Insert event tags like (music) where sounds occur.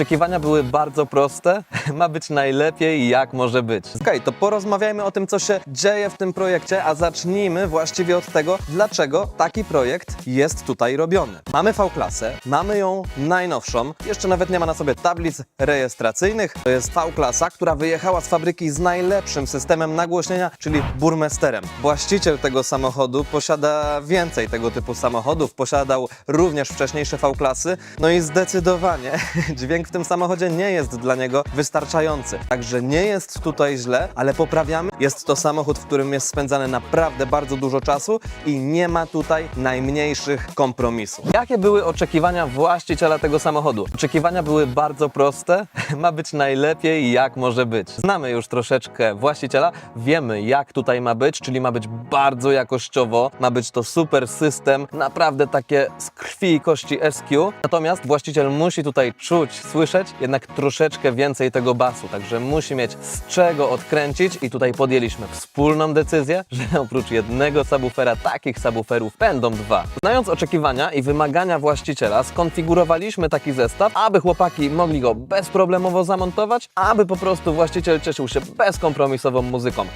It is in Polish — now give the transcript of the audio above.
Oczekiwania były bardzo proste. (laughs) Ma być najlepiej, jak może być. Okej, to porozmawiajmy o tym, co się dzieje w tym projekcie, a zacznijmy właściwie od tego, dlaczego taki projekt jest tutaj robiony. Mamy V-klasę, mamy ją najnowszą, jeszcze nawet nie ma na sobie tablic rejestracyjnych. To jest V-klasa, która wyjechała z fabryki z najlepszym systemem nagłośnienia, czyli burmesterem. Właściciel tego samochodu posiada więcej tego typu samochodów, posiadał również wcześniejsze V-klasy, no i zdecydowanie (laughs) dźwięk w tym samochodzie nie jest dla niego wystarczający. Także nie jest tutaj źle, ale poprawiamy. Jest to samochód, w którym jest spędzane naprawdę bardzo dużo czasu i nie ma tutaj najmniejszych kompromisów. Jakie były oczekiwania właściciela tego samochodu? Oczekiwania były bardzo proste. (laughs) Ma być najlepiej, jak może być. Znamy już troszeczkę właściciela, wiemy, jak tutaj ma być, czyli ma być bardzo jakościowo, ma być to super system, naprawdę takie z krwi i kości SQ. Natomiast właściciel musi tutaj czuć, słyszeć jednak troszeczkę więcej tego basu, także musi mieć z czego odkręcić i tutaj podjęliśmy wspólną decyzję, że (laughs) oprócz jednego subwoofera takich subwooferów będą dwa. Znając oczekiwania i wymagania właściciela, skonfigurowaliśmy taki zestaw, aby chłopaki mogli go bezproblemowo zamontować, aby po prostu właściciel cieszył się bezkompromisową muzyką.